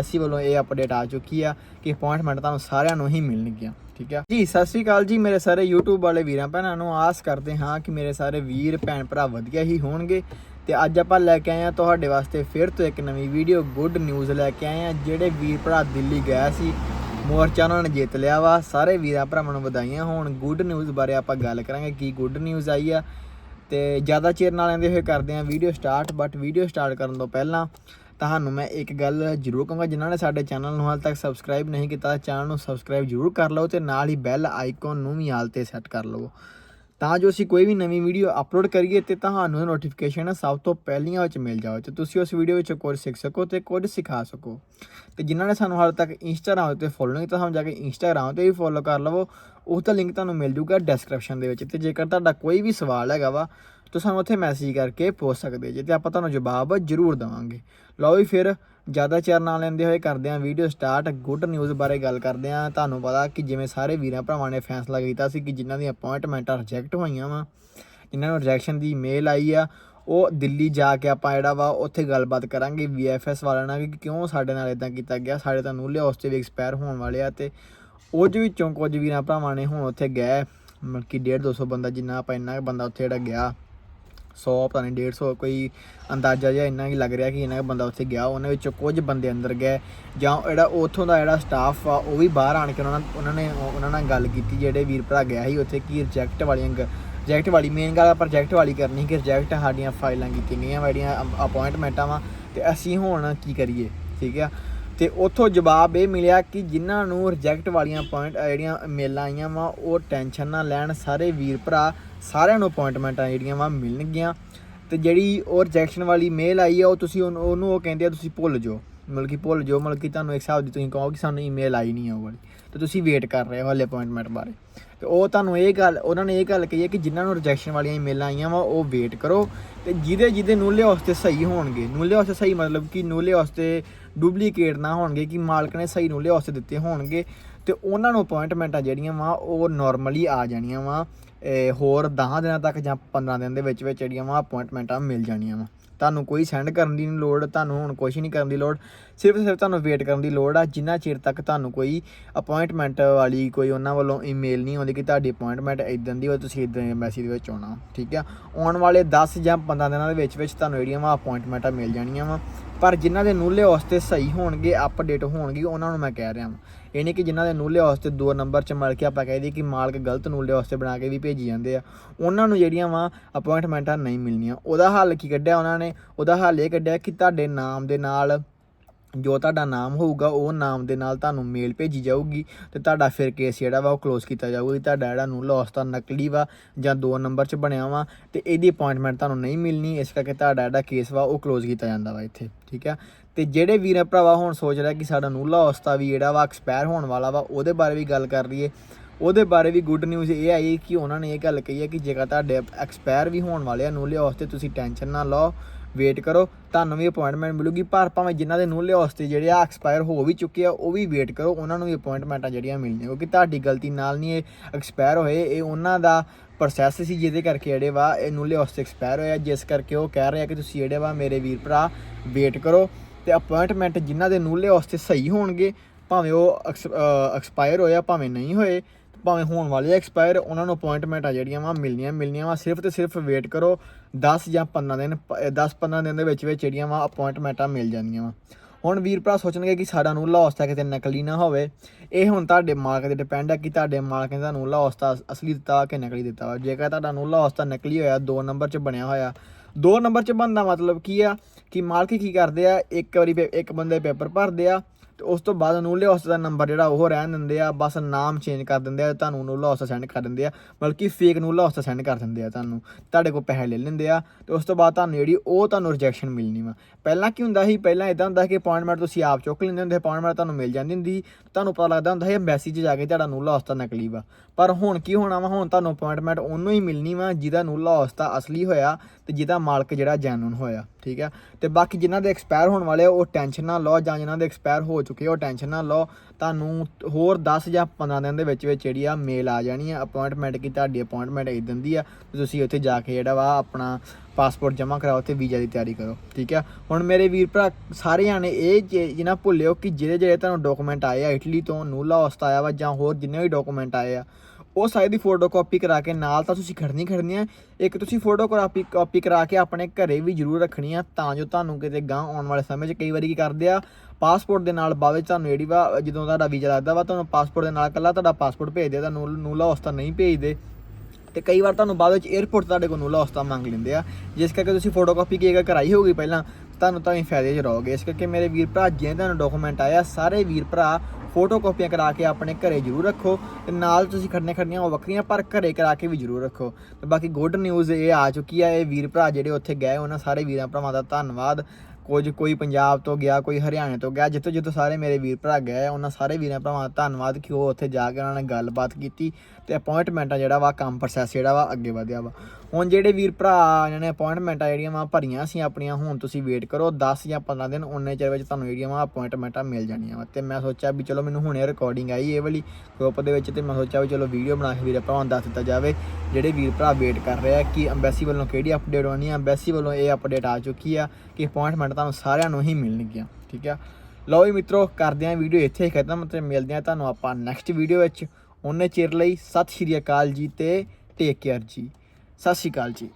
ਅਸੀਂ ਵੱਲੋਂ ਇਹ ਅਪਡੇਟ ਆ ਚੁੱਕੀ ਆ ਕਿ ਅਪਾਇੰਟਮੈਂਟ ਤੁਹਾਨੂੰ ਸਾਰਿਆਂ ਨੂੰ ਹੀ ਮਿਲਣਗੀਆਂ, ਠੀਕ ਆ? ਜੀ, ਸਤਿ ਸ਼੍ਰੀ ਅਕਾਲ ਜੀ ਮੇਰੇ ਸਾਰੇ YouTube ਵਾਲੇ ਵੀਰਾਂ, ਭੈਣਾਂ ਨੂੰ ਆਸ ਕਰਦੇ ਹਾਂ ਕਿ ਮੇਰੇ ਸਾਰੇ ਵੀਰ, ਭੈਣ ਭਰਾ ਵਧੀਆ ਹੀ ਹੋਣਗੇ ਤੇ ਅੱਜ ਆਪਾਂ ਲੈ ਕੇ ਆਏ ਆ ਤੁਹਾਡੇ ਵਾਸਤੇ ਫਿਰ ਤੋਂ ਇੱਕ ਨਵੀਂ ਵੀਡੀਓ ਗੁੱਡ ਨਿਊਜ਼ ਲੈ ਕੇ ਆਏ ਆ ਜਿਹੜੇ ਵੀਰ ਭਰਾ ਦਿੱਲੀ ਗਏ ਸੀ, ਮੋਰਚਾ ਉਹਨਾਂ ਨੇ ਜਿੱਤ ਲਿਆ ਵਾ, ਸਾਰੇ ਵੀਰਾਂ ਭਰਾਵਾਂ ਨੂੰ ਵਧਾਈਆਂ ਹੋਣ ਗੁੱਡ ਨਿਊਜ਼ ਬਾਰੇ ਆਪਾਂ ਗੱਲ ਕਰਾਂਗੇ ਕੀ ਗੁੱਡ ਨਿਊਜ਼ ਆਈ ਆ ਤੇ ਜ਼ਿਆਦਾ ਚਿਰ ਨਾ ਲੈਂਦੇ ਹੋਏ ਕਰਦੇ ਆ video start but video start ਕਰਨ ਤੋਂ ਪਹਿਲਾਂ ਤੁਹਾਨੂੰ ਮੈਂ ਇੱਕ ਗੱਲ ਜ਼ਰੂਰ ਕਹਾਂਗਾ, ਜਿਨ੍ਹਾਂ ਨੇ ਸਾਡੇ ਚੈਨਲ ਨੂੰ ਹਾਲ ਤੱਕ ਸਬਸਕ੍ਰਾਈਬ ਨਹੀਂ ਕੀਤਾ ਚੈਨਲ ਨੂੰ ਸਬਸਕ੍ਰਾਈਬ ਜ਼ਰੂਰ ਕਰ ਲਓ ਤੇ ਨਾਲ ਹੀ ਬੈਲ ਆਈਕਨ ਨੂੰ ਵੀ ਹਾਲ ਤੇ ਸੈੱਟ ਕਰ ਲਵੋ। ਤਾਂ ਜੋ ਅਸੀਂ ਕੋਈ ਵੀ ਨਵੀਂ ਵੀਡੀਓ ਅਪਲੋਡ ਕਰੀਏ ਤੇ ਤੁਹਾਨੂੰ ਨੋਟੀਫਿਕੇਸ਼ਨ ਸਭ ਤੋਂ ਪਹਿਲੀਆਂ ਵਿੱਚ ਮਿਲ ਜਾਵੇ, ਤੇ ਤੁਸੀਂ ਉਸ ਵੀਡੀਓ ਵਿੱਚ ਕੁਝ ਸਿੱਖ ਸਕੋ ਤੇ ਕੁਝ ਸਿਖਾ ਸਕੋ। ਤੇ ਜਿਨ੍ਹਾਂ ਨੇ ਸਾਨੂੰ ਹਾਲ ਤੱਕ ਇੰਸਟਾਗ੍ਰਾਮ ਤੇ ਫੋਲੋ ਨਹੀਂ ਤਾਂ ਸਾਨੂੰ ਜਾ ਕੇ ਇੰਸਟਾਗ੍ਰਾਮ ਤੇ ਵੀ ਫੋਲੋ ਕਰ ਲਵੋ। ਉਸ ਦਾ ਲਿੰਕ ਤੁਹਾਨੂੰ ਮਿਲ ਜੂਗਾ ਡਿਸਕ੍ਰਿਪਸ਼ਨ ਦੇ ਵਿੱਚ, ਤੇ ਜੇਕਰ ਤੁਹਾਡਾ ਕੋਈ ਵੀ ਸਵਾਲ ਹੈਗਾ ਵਾ ਤੁਸੀਂ ਸਾਨੂੰ ਉੱਥੇ ਮੈਸੇਜ ਕਰਕੇ ਪੁੱਛ ਸਕਦੇ ਜੇ, ਤੇ ਆਪਾਂ ਤੁਹਾਨੂੰ ਜਵਾਬ ਜ਼ਰੂਰ ਦਵਾਂਗੇ। ਲਓ ਵੀ ਫਿਰ ਜ਼ਿਆਦਾ ਚਿਰ ਨਾ ਲੈਂਦੇ ਹੋਏ ਕਰਦੇ ਹਾਂ ਵੀਡੀਓ ਸਟਾਰਟ ਗੁੱਡ ਨਿਊਜ਼ ਬਾਰੇ ਗੱਲ ਕਰਦੇ ਹਾਂ। ਤੁਹਾਨੂੰ ਪਤਾ ਕਿ ਜਿਵੇਂ ਸਾਰੇ ਵੀਰਾਂ ਭਰਾਵਾਂ ਨੇ ਫੈਸਲਾ ਕੀਤਾ ਸੀ ਕਿ ਜਿਨ੍ਹਾਂ ਦੀਆਂ ਅਪਾਇੰਟਮੈਂਟਾਂ ਰਿਜੈਕਟ ਹੋਈਆਂ ਵਾ, ਜਿਨ੍ਹਾਂ ਨੂੰ ਰਿਜੈਕਸ਼ਨ ਦੀ ਮੇਲ ਆਈ ਆ, ਉਹ ਦਿੱਲੀ ਜਾ ਕੇ ਆਪਾਂ ਜਿਹੜਾ ਵਾ ਉੱਥੇ ਗੱਲਬਾਤ ਕਰਾਂਗੇ VFS ਵਾਲਿਆਂ ਨਾਲ ਕਿ ਕਿਉਂ ਸਾਡੇ ਨਾਲ ਇਦਾਂ ਕੀਤਾ ਗਿਆ। ਸਾਡੇ ਤਾਂ ਨੂਲੇ ਉਸ 'ਚ ਵੀ ਐਕਸਪਾਇਰ ਹੋਣ ਵਾਲੇ ਆ ਤੇ ਉਹ ਜਿਹੇ ਵਿੱਚੋਂ ਕੁਝ ਵੀਰਾਂ ਭਰਾਵਾਂ ਨੇ ਹੁਣ ਉੱਥੇ ਗਏ, ਮਤਲਬ ਕਿ 1.5 200 ਬੰਦਾ ਜਿੰਨਾ ਆਪਾਂ ਇੰਨਾ ਕੁ ਬੰਦਾ ਉੱਥੇ ਜਿਹੜਾ ਗਿਆ। 100 ਪਤਾ ਨਹੀਂ 150 ਕੋਈ ਅੰਦਾਜ਼ਾ ਜਿਹਾ ਇੰਨਾ ਹੀ ਲੱਗ ਰਿਹਾ ਕਿ ਇਹਨਾਂ ਬੰਦਾ ਉੱਥੇ ਗਿਆ। ਉਹਨਾਂ ਵਿੱਚੋਂ ਕੁਝ ਬੰਦੇ ਅੰਦਰ ਗਏ ਜਾਂ ਜਿਹੜਾ ਉੱਥੋਂ ਦਾ ਜਿਹੜਾ ਸਟਾਫ ਆ, ਉਹ ਵੀ ਬਾਹਰ ਆਣ ਕੇ ਉਹਨਾਂ ਉਹਨਾਂ ਨੇ ਉਹਨਾਂ ਨਾਲ ਗੱਲ ਕੀਤੀ, ਜਿਹੜੇ ਵੀਰ ਭਰਾ ਗਿਆ ਸੀ ਉੱਥੇ ਕੀ ਰਿਜੈਕਟ ਵਾਲੀਆਂ ਰਿਜੈਕਟ ਵਾਲੀ ਮੇਨ ਗੱਲ ਆਪਾਂ ਪ੍ਰੋਜੈਕਟ ਵਾਲੀ ਕਰਨੀ ਕਿ ਰਿਜੈਕਟ ਸਾਡੀਆਂ ਫਾਈਲਾਂ ਕੀਤੀਆਂ ਗਈਆਂ, ਜਿਹੜੀਆਂ ਅਪਾਇੰਟਮੈਂਟਾਂ ਵਾ। ਤੇ ਅਸੀਂ ਹੁਣ ਕੀ ਕਰੀਏ, ਠੀਕ ਆ? ਤੇ ਉੱਥੋਂ ਜਵਾਬ ਇਹ ਮਿਲਿਆ ਕਿ ਜਿਨ੍ਹਾਂ ਨੂੰ ਰਿਜੈਕਟ ਵਾਲੀਆਂ ਪੁਆਇੰਟ ਜਿਹੜੀਆਂ ਮੇਲਾਂ ਆਈਆਂ ਵਾ, ਉਹ ਟੈਨਸ਼ਨ ਨਾ ਲੈਣ, ਸਾਰੇ ਵੀਰ ਭਰਾ ਸਾਰਿਆਂ ਨੂੰ ਅਪਾਇੰਟਮੈਂਟਾਂ ਜਿਹੜੀਆਂ ਵਾ ਮਿਲਣਗੀਆਂ। ਤੇ ਜਿਹੜੀ ਉਹ ਰਿਜੈਕਸ਼ਨ ਵਾਲੀ ਮੇਲ ਆਈ ਆ, ਉਹ ਤੁਸੀਂ ਉਹਨੂੰ ਉਹਨੂੰ ਉਹ ਕਹਿੰਦੇ ਆ, ਤੁਸੀਂ ਭੁੱਲ ਜਾਓ। ਮਤਲਬ ਕਿ ਭੁੱਲ ਜਾਓ, ਮਤਲਬ ਕਿ ਤੁਹਾਨੂੰ ਇੱਕ ਹਿਸਾਬ ਦੀ ਤੁਸੀਂ ਕਹੋ ਕਿ ਸਾਨੂੰ ਈਮੇਲ ਆਈ ਨਹੀਂ ਉਹ ਵਾਲੀ। ਤੇ ਤੁਸੀਂ ਵੇਟ ਕਰ ਰਹੇ ਹੋ ਹਲੇ ਅਪਾਇੰਟਮੈਂਟ ਬਾਰੇ। ਤੇ ਉਹ ਤੁਹਾਨੂੰ ਇਹ ਗੱਲ ਉਹਨਾਂ ਨੇ ਇਹ ਗੱਲ ਕਹੀ ਹੈ ਕਿ ਜਿਨ੍ਹਾਂ ਨੂੰ ਰਿਜੈਕਸ਼ਨ ਵਾਲੀਆਂ ਈਮੇਲਾਂ ਆਈਆਂ ਵਾ, ਉਹ ਵੇਟ ਕਰੋ। ਤੇ ਜਿਹਦੇ ਜਿਹਦੇ ਨੂਲੇ ਵਾਸਤੇ ਸਹੀ ਹੋਣਗੇ। ਨੂਲੇ ਵਾਸਤੇ ਸਹੀ ਮਤਲਬ ਕਿ ਨੂਲੇ ਵਾਸਤੇ ਡੁਪਲੀਕੇਟ ਨਾ ਹੋਣਗੇ ਕਿ ਮਾਲਕ ਨੇ ਸਹੀ ਨੂਲੇ ਵਾਸਤੇ ਦਿੱਤੇ ਹੋਣਗੇ ਤੇ ਉਹਨਾਂ ਨੂੰ ਅਪਾਇੰਟਮੈਂਟਾਂ ਜਿਹੜੀਆਂ ਵਾ, ਉਹ ਨਾਰਮਲੀ ਆ ਜਾਣੀਆਂ ਵਾ। ਹੋਰ 10 ਦਿਨਾਂ ਤੱਕ ਜਾਂ 15 ਦਿਨ ਦੇ ਵਿੱਚ ਵਿੱਚ ਜਿਹੜੀਆਂ ਵਾ ਅਪਾਇੰਟਮੈਂਟਾਂ ਮਿਲ ਜਾਣੀਆਂ ਵਾ। ਤੁਹਾਨੂੰ ਕੋਈ ਸੈਂਡ ਕਰਨ ਦੀ ਨਹੀਂ ਲੋੜ, ਤੁਹਾਨੂੰ ਹੁਣ ਕੁਝ ਨਹੀਂ ਕਰਨ ਦੀ ਲੋੜ, ਸਿਰਫ ਸਿਰਫ ਤੁਹਾਨੂੰ ਵੇਟ ਕਰਨ ਦੀ ਲੋੜ ਆ, ਜਿੰਨਾ ਚਿਰ ਤੱਕ ਤੁਹਾਨੂੰ ਕੋਈ ਅਪਾਇੰਟਮੈਂਟ ਵਾਲੀ ਕੋਈ ਉਹਨਾਂ ਵੱਲੋਂ ਈਮੇਲ ਨਹੀਂ ਆਉਂਦੀ ਕਿ ਤੁਹਾਡੀ ਅਪਾਇੰਟਮੈਂਟ ਇਦਾਂ ਦੀ ਹੋਵੇ ਤੁਸੀਂ ਇਦਾਂ ਦੇ ਮੈਸੇਜ ਵਿੱਚ ਆਉਣਾ ਠੀਕ ਆ? ਆਉਣ ਵਾਲੇ 10 ਜਾਂ 15 ਦਿਨਾਂ ਦੇ ਵਿੱਚ ਵਿੱਚ ਤੁਹਾਨੂੰ ਜਿਹੜੀਆਂ ਵਾ ਅਪਾਇੰਟਮੈਂਟਾਂ ਮਿਲ ਜਾਣੀਆਂ ਵਾ। ਪਰ ਜਿਨ੍ਹਾਂ ਦੇ ਨੂਲੇ 'ਤੇ ਸਹੀ ਹੋਣਗੇ ਅਪਡੇਟ ਹੋਣਗੇ, ਉਹਨਾਂ ਨੂੰ ਮੈਂ ਕਹਿ ਰਿਹਾ ਹਾਂ ਇਹ ਨਹੀਂ ਕਿ ਜਿਨ੍ਹਾਂ ਦੇ ਨੂਲੇ ਵਾਸਤੇ ਦੋ ਨੰਬਰ ਚ ਮਲ ਕੇ ਆਪਾਂ ਕਹਿ ਦਈਏ ਕਿ ਮਾਲਕ ਗਲਤ ਨੂਲੇ ਵਾਸਤੇ ਬਣਾ ਕੇ ਵੀ ਭੇਜੀ ਜਾਂਦੇ ਆ, ਉਹਨਾਂ ਨੂੰ ਜਿਹੜੀਆਂ ਵਾ ਅਪਾਇੰਟਮੈਂਟਾਂ ਨਹੀਂ ਮਿਲਣੀਆਂ। ਉਹਦਾ ਹੱਲ ਕੀ ਕੱਢਿਆ ਉਹਨਾਂ ਨੇ? ਉਹਦਾ ਹੱਲ ਇਹ ਕੱਢਿਆ ਕਿ ਤੁਹਾਡੇ ਨਾਮ ਦੇ ਨਾਲ ਜੋ ਤੁਹਾਡਾ ਨਾਮ ਹੋਊਗਾ, ਉਹ ਨਾਮ ਦੇ ਨਾਲ ਤੁਹਾਨੂੰ ਮੇਲ ਭੇਜੀ ਜਾਊਗੀ ਤੇ ਤੁਹਾਡਾ ਫਿਰ ਕੇਸ ਜਿਹੜਾ ਵਾ ਉਹ ਕਲੋਜ਼ ਕੀਤਾ ਜਾਊਗਾ ਕਿ ਤੁਹਾਡਾ ਜਿਹੜਾ ਨੂੰ ਲਾਸ ਤਾਂ ਨਕਲੀ ਵਾ ਜਾਂ ਦੋ ਨੰਬਰ 'ਚ ਬਣਿਆ ਵਾ ਤੇ ਇਹਦੀ ਅਪਾਇੰਟਮੈਂਟ ਤੁਹਾਨੂੰ ਨਹੀਂ ਮਿਲਣੀ, ਇਸ ਕਰਕੇ ਤੁਹਾਡਾ ਜਿਹੜਾ ਕੇਸ ਵਾ ਉਹ ਕਲੋਜ਼ ਕੀਤਾ ਜਾਂਦਾ ਵਾ ਇੱਥੇ, ਠੀਕ ਆ? ਤੇ ਜਿਹੜੇ ਵੀਰ ਭਰਾਵਾ ਹੁਣ ਸੋਚ ਰਿਹਾ ਕਿ ਸਾਡਾ ਨੂਲਾ ਉਸਤਾ ਵੀ ਜਿਹੜਾ ਵਾ ਐਕਸਪਾਇਰ ਹੋਣ ਵਾਲਾ ਵਾ, ਉਹਦੇ ਬਾਰੇ ਵੀ ਗੱਲ ਕਰ ਲਈਏ। ਉਹਦੇ ਬਾਰੇ ਵੀ ਗੁੱਡ ਨਿਊਜ਼ ਇਹ ਆਈ ਕਿ ਉਹਨਾਂ ਨੇ ਇਹ ਗੱਲ ਕਹੀ ਹੈ ਕਿ ਜੇਕਰ ਤੁਹਾਡੇ ਐਕਸਪਾਇਰ ਵੀ ਹੋਣ ਵਾਲੇ ਆ ਨੂਲੇ ਵਾਸਤੇ ਤੁਸੀਂ ਟੈਨਸ਼ਨ ਨਾ ਲਓ। ਵੇਟ ਕਰੋ, ਤੁਹਾਨੂੰ ਵੀ ਅਪਾਇੰਟਮੈਂਟ ਮਿਲੂਗੀ, ਪਰ ਭਾਵੇਂ ਜਿਨ੍ਹਾਂ ਦੇ ਨੂਲੇ ਵਾਸਤੇ ਜਿਹੜੇ ਆ ਐਕਸਪਾਇਰ ਹੋ ਵੀ ਚੁੱਕੇ ਆ, ਉਹ ਵੀ ਵੇਟ ਕਰੋ, ਉਹਨਾਂ ਨੂੰ ਵੀ ਅਪਾਇੰਟਮੈਂਟਾਂ ਜਿਹੜੀਆਂ ਮਿਲਣੀਆਂ, ਕਿਉਂਕਿ ਤੁਹਾਡੀ ਗਲਤੀ ਨਾਲ ਨਹੀਂ ਇਹ ਐਕਸਪਾਇਰ ਹੋਏ, ਇਹ ਉਹਨਾਂ ਦਾ ਪ੍ਰੋਸੈਸ ਸੀ ਜਿਹਦੇ ਕਰਕੇ ਜਿਹੜੇ ਵਾ ਇਹ ਨੂਲੇ ਵਾਸਤੇ ਐਕਸਪਾਇਰ ਹੋਇਆ ਜਿਸ ਕਰਕੇ ਉਹ ਕਹਿ ਰਹੇ ਆ ਕਿ ਤੁਸੀਂ ਜਿਹੜੇ ਵਾ ਮੇਰੇ ਵੀਰ ਭਰਾ ਵੇਟ ਕਰੋ ਤੇ ਅਪਾਇੰਟਮੈਂਟ ਜਿਨ੍ਹਾਂ ਦੇ ਨੂਲੇ ਵਾਸਤੇ ਸਹੀ ਹੋਣਗੇ, ਭਾਵੇਂ ਉਹ ਐਕਸਪਾਇਰ ਹੋਇਆ ਭਾਵੇਂ ਨਹੀਂ ਹੋਏ ਭਾਵੇਂ ਹੋਣ ਵਾਲੇ ਐਕਸਪਾਇਰ ਉਹਨਾਂ ਨੂੰ ਅਪਾਇੰਟਮੈਂਟਾਂ ਜਿਹੜੀਆਂ ਵਾ ਮਿਲਣੀਆਂ ਮਿਲਣੀਆਂ ਵਾ ਸਿਰਫ ਤੇ ਸਿਰਫ ਵੇਟ ਕਰੋ 10 ਜਾਂ 15 ਦਿਨ 10 15 ਦਿਨ ਦੇ ਵਿੱਚ ਵਿੱਚ ਜਿਹੜੀਆਂ ਵਾ ਅਪਾਇੰਟਮੈਂਟਾਂ ਮਿਲ ਜਾਂਦੀਆਂ ਵਾ। ਹੁਣ ਵੀਰ ਭਰਾ ਸੋਚਣਗੇ ਕਿ ਸਾਡਾ ਨੂੰ ਲਾਸਤਾ ਕਿਤੇ ਨਕਲੀ ਨਾ ਹੋਵੇ। ਇਹ ਹੁਣ ਤੁਹਾਡੇ ਮਾਲਕ ਤੇ ਡਿਪੈਂਡ ਹੈ ਕਿ ਤੁਹਾਡੇ ਮਾਲਕ ਨੇ ਤੁਹਾਨੂੰ ਲਾਸਤਾ ਅਸਲੀ ਦਿੱਤਾ ਕਿ ਨਕਲੀ ਦਿੱਤਾ ਵਾ। ਜੇਕਰ ਤੁਹਾਡਾ ਨੂੰ ਲਾਸਤਾ ਨਕਲੀ ਹੋਇਆ, ਦੋ ਨੰਬਰ 'ਚ ਬਣਿਆ ਹੋਇਆ। ਦੋ ਨੰਬਰ 'ਚ ਬਣਦਾ ਮਤਲਬ ਕੀ ਆ ਕਿ ਮਾਲਕ ਕੀ ਕਰਦੇ ਆ, ਇੱਕ ਵਾਰੀ ਪੇ- ਇੱਕ ਬੰਦੇ ਪੇਪਰ ਭਰਦੇ ਆ ਤੇ ਉਸ ਤੋਂ ਬਾਅਦ ਨੂਲੇ ਉਸ ਦਾ ਨੰਬਰ ਜਿਹੜਾ ਉਹ ਰਹਿਣ ਦਿੰਦੇ ਆ, ਬਸ ਨਾਮ ਚੇਂਜ ਕਰ ਦਿੰਦੇ ਆ ਤੁਹਾਨੂੰ ਨੂਲਾ ਉਸ ਸੈਂਡ ਕਰ ਦਿੰਦੇ ਆ, ਬਲਕਿ ਫੇਕ ਨੂਲਾ ਉਸ ਸੈਂਡ ਕਰ ਦਿੰਦੇ ਆ ਤੁਹਾਨੂੰ, ਤੁਹਾਡੇ ਕੋਲ ਪੈਸੇ ਲੈ ਲੈਂਦੇ ਆ ਤੇ ਉਸ ਤੋਂ ਬਾਅਦ ਤੁਹਾਨੂੰ ਜਿਹੜੀ ਉਹ ਤੁਹਾਨੂੰ ਰਿਜੈਕਸ਼ਨ ਮਿਲਣੀ ਵਾ। ਪਹਿਲਾਂ ਕੀ ਹੁੰਦਾ ਸੀ, ਪਹਿਲਾਂ ਇਦਾਂ ਹੁੰਦਾ ਕਿ ਅਪਾਇੰਟਮੈਂਟ ਤੁਸੀਂ ਆਪ ਚੁੱਕ ਲੈਂਦੇ ਹੁੰਦੇ ਅਪਾਇੰਟਮੈਂਟ ਤੁਹਾਨੂੰ ਮਿਲ ਜਾਂਦੀ ਹੁੰਦੀ, ਤੁਹਾਨੂੰ ਪਤਾ ਲੱਗਦਾ ਹੁੰਦਾ ਸੀ ਮੈਸੇਜ ਜਾ ਕੇ ਤੁਹਾਡਾ ਨੂਲਾ ਉਸ ਨਕਲੀ ਵਾ। ਪਰ ਹੁਣ ਕੀ ਹੋਣਾ ਵਾ, ਹੁਣ ਤੁਹਾਨੂੰ ਅਪਾਇੰਟਮੈਂਟ ਉਹਨੂੰ ਹੀ ਮਿਲਣੀ ਵਾ, ਜਿਹਦਾ ਨੂਲਾ ਉਸ ਅਸਲੀ ਹੋਇਆ ਤੇ ਜਿਹਦਾ ਮਾਲਕ ਜਿਹੜਾ ਜੈਨੂਨ ਹੋਇਆ ਠੀਕ ਹੈ? ਤੇ ਬਾਕੀ ਜਿਨ੍ਹਾਂ ਦੇ ਐਕਸਪਾਇਰ ਹੋਣ ਵਾਲੇ ਆ, ਉਹ ਟੈਨਸ਼ਨ ਨਾ ਲਓ ਜਾਂ ਜਿਨ੍ਹਾਂ ਦੇ ਐਕਸਪਾਇਰ ਹੋ ਚੁੱਕੇ ਆ, ਉਹ ਟੈਨਸ਼ਨ ਨਾ ਲਓ। ਤੁਹਾਨੂੰ ਹੋਰ 10 ਜਾਂ 15 ਦਿਨ ਦੇ ਵਿੱਚ ਵਿੱਚ ਜਿਹੜੀ ਆ ਮੇਲ ਆ ਜਾਣੀ ਆ ਅਪਾਇੰਟਮੈਂਟ ਕੀ ਤੁਹਾਡੀ ਅਪਾਇੰਟਮੈਂਟ ਇਹ ਦਿੰਦੀ ਆ ਤੁਸੀਂ ਉੱਥੇ ਜਾ ਕੇ ਜਿਹੜਾ ਵਾ ਆਪਣਾ ਪਾਸਪੋਰਟ ਜਮ੍ਹਾਂ ਕਰਾਓ ਤੇ ਵੀਜ਼ਾ ਦੀ ਤਿਆਰੀ ਕਰੋ ਠੀਕ ਆ ਹੁਣ ਮੇਰੇ ਵੀਰ ਭਰਾ ਸਾਰੇ ਜਾਣੇ ਇਹ ਜੇ ਭੁੱਲਿਓ ਕਿ ਜਿਹੜੇ ਜਿਹੜੇ ਤੁਹਾਨੂੰ ਡਾਕੂਮੈਂਟ ਆਏ ਆ ਇਟਲੀ ਤੋਂ ਨੂਲਾ ਉਸਤ ਆਇਆ ਵਾ ਜਾਂ ਹੋਰ ਜਿੰਨੇ ਵੀ ਡਾਕੂਮੈਂਟ ਆਏ ਆ ਉਹ ਸਾਰੇ ਦੀ ਫੋਟੋ ਕਾਪੀ ਕਰਾ ਕੇ ਨਾਲ ਤਾਂ ਤੁਸੀਂ ਖੜਨੀ ਖੜਨੀ ਹੈ ਇੱਕ ਤੁਸੀਂ ਫੋਟੋ ਕਾਪੀ ਕਾਪੀ ਕਰਾ ਕੇ ਆਪਣੇ ਘਰੇ ਵੀ ਜ਼ਰੂਰ ਰੱਖਣੀ ਆ, ਤਾਂ ਜੋ ਤੁਹਾਨੂੰ ਕਿਤੇ ਗਾਂ ਆਉਣ ਵਾਲੇ ਸਮੇਂ 'ਚ ਕਈ ਵਾਰੀ ਕੀ ਕਰਦੇ ਆ ਪਾਸਪੋਰਟ ਦੇ ਨਾਲ ਬਾਅਦ ਵਿੱਚ ਤੁਹਾਨੂੰ ਜਿਹੜੀ ਵਾ, ਜਦੋਂ ਤੁਹਾਡਾ ਵੀਜ਼ਾ ਲੱਗਦਾ ਵਾ, ਤੁਹਾਨੂੰ ਪਾਸਪੋਰਟ ਦੇ ਨਾਲ ਕੱਲਾ ਤੁਹਾਡਾ ਪਾਸਪੋਰਟ ਭੇਜਦੇ ਤੁਹਾਨੂੰ ਨੂਲਾ ਉਸਤਾ ਨਹੀਂ ਭੇਜਦੇ। ਤੇ ਕਈ ਵਾਰ ਤੁਹਾਨੂੰ ਬਾਅਦ ਵਿੱਚ 에어ਪੋਰਟ ਤੁਹਾਡੇ ਕੋਲ ਨੂਲਾ ਉਸਤਾ ਮੰਗ ਲੈਂਦੇ ਆ। ਜਿਸ ਕਰਕੇ ਤੁਸੀਂ ਫੋਟੋ ਕਾਪੀ ਕੀ ਹੈਗਾ ਕਰਾਈ ਹੋਊਗੀ ਪਹਿਲਾਂ, ਤੁਹਾਨੂੰ ਤਾਂ ਹੀ ਫਾਇਦੇ 'ਚ ਰਹੋਗੇ। ਇਸ ਕਰਕੇ ਮੇਰੇ ਵੀਰ ਭਰਾ ਜਿਹਨਾਂ ਤੁਹਾਨੂੰ ਡਾਕੂਮੈਂਟ ਆਇਆ, ਸਾਰੇ ਵੀਰ ਭਰਾ ਫੋਟੋ ਕਾਪੀਆਂ ਕਰਾ ਕੇ ਆਪਣੇ ਘਰੇ ਜ਼ਰੂਰ ਰੱਖੋ ਤੇ ਨਾਲ ਤੁਸੀਂ ਖੜਨੇ ਖੜਨੀਆਂ ਉਹ ਵੱਖਰੀਆਂ, ਪਰ ਘਰੇ ਕਰਾ ਕੇ ਵੀ ਜ਼ਰੂਰ ਰੱਖੋ। ਤੇ ਬਾਕੀ ਗੁੱਡ ਨਿਊਜ਼ ਇਹ ਆ ਚੁੱਕੀ ਹੈ ਇਹ ਵੀਰ ਭਰਾ ਜਿਹੜੇ ਉੱਥੇ ਗਏ, ਉਹਨਾਂ ਸਾਰੇ ਵੀਰਾਂ ਭਰਾਵਾਂ ਦਾ ਧੰਨਵਾਦ। ਕੁਝ ਕੋਈ ਪੰਜਾਬ ਤੋਂ ਗਿਆ, ਕੋਈ ਹਰਿਆਣੇ ਤੋਂ ਗਿਆ, ਜਿੱਥੋਂ ਜਿੱਥੋਂ ਸਾਰੇ ਮੇਰੇ ਵੀਰ ਭਰਾ ਗਏ, ਉਹਨਾਂ ਸਾਰੇ ਵੀਰਾਂ ਭਰਾਵਾਂ ਦਾ ਧੰਨਵਾਦ ਕਿ ਉਹ ਉੱਥੇ ਜਾ ਕੇ ਉਹਨਾਂ ਨੇ ਗੱਲਬਾਤ ਕੀਤੀ ਤੇ ਅਪਾਇੰਟਮੈਂਟਾਂ ਜਿਹੜਾ ਵਾ, ਕੰਮ ਪ੍ਰੋਸੈਸ ਜਿਹੜਾ ਵਾ ਅੱਗੇ ਵਧਿਆ ਵਾ। ਹੁਣ ਜਿਹੜੇ ਵੀਰ ਭਰਾ ਇਹਨਾਂ ਨੇ ਅਪਾਇੰਟਮੈਂਟਾਂ ਜਿਹੜੀਆਂ ਵਾ ਭਰੀਆਂ ਸੀ ਆਪਣੀਆਂ, ਹੁਣ ਤੁਸੀਂ ਵੇਟ ਕਰੋ 10 ਜਾਂ 15 ਦਿਨ ਉਹਨੇ ਚਿਰ ਵਿੱਚ ਤੁਹਾਨੂੰ ਜਿਹੜੀਆਂ ਵਾ ਅਪਾਇੰਟਮੈਂਟਾਂ ਮਿਲ ਜਾਣੀਆਂ ਵਾ। ਤੇ ਮੈਂ ਸੋਚਿਆ ਵੀ ਚਲੋ ਮੈਨੂੰ ਹੁਣੇ ਰਿਕਾਰਡਿੰਗ ਆਈ ਇਹ ਵਾਲੀ ਗਰੁੱਪ ਦੇ ਵਿੱਚ ਤੇ ਮੈਂ ਸੋਚਿਆ ਵੀ ਚਲੋ ਵੀਡੀਓ ਬਣਾ ਕੇ ਵੀਰ ਭਰਾਵਾਂ ਨੂੰ ਦੱਸ ਦਿੱਤਾ ਜਾਵੇ ਜਿਹੜੇ ਵੀਰ ਭਰਾ ਵੇਟ ਕਰ ਰਹੇ ਆ ਕਿ ਅੰਬੈਸੀ ਵੱਲੋਂ ਕਿਹੜੀ ਅਪਡੇਟ ਆਉਣੀ ਆ ਅੰਬੈਸੀ ਵੱਲੋਂ ਇਹ ਅਪਡੇਟ ਆ ਚੁੱਕੀ ਆ ਕਿ ਅਪਾਇੰਟਮੈਂਟ ਤੁਹਾਨੂੰ ਸਾਰਿਆਂ ਨੂੰ ਹੀ ਮਿਲਣਗੀਆਂ, ਠੀਕ ਆ? ਲਓ ਵੀ ਮਿੱਤਰੋ, ਕਰਦੇ ਆਂ ਵੀਡੀਓ ਇੱਥੇ ਹੀ ਖਤਮ ਤੇ ਮਿਲਦੇ ਆਂ ਤੁਹਾਨੂੰ ਆਪਾਂ ਨੈਕਸਟ ਵੀਡੀਓ ਵਿੱਚ। ਉਹਨੇ ਚਿਰ ਲਈ ਸਤਿ ਸ਼੍ਰੀ ਅਕਾਲ ਜੀ ਤੇ ਟੇਕ ਕੇਅਰ ਜੀ। ਸਤਿ ਸ਼੍ਰੀ ਅਕਾਲ ਜੀ।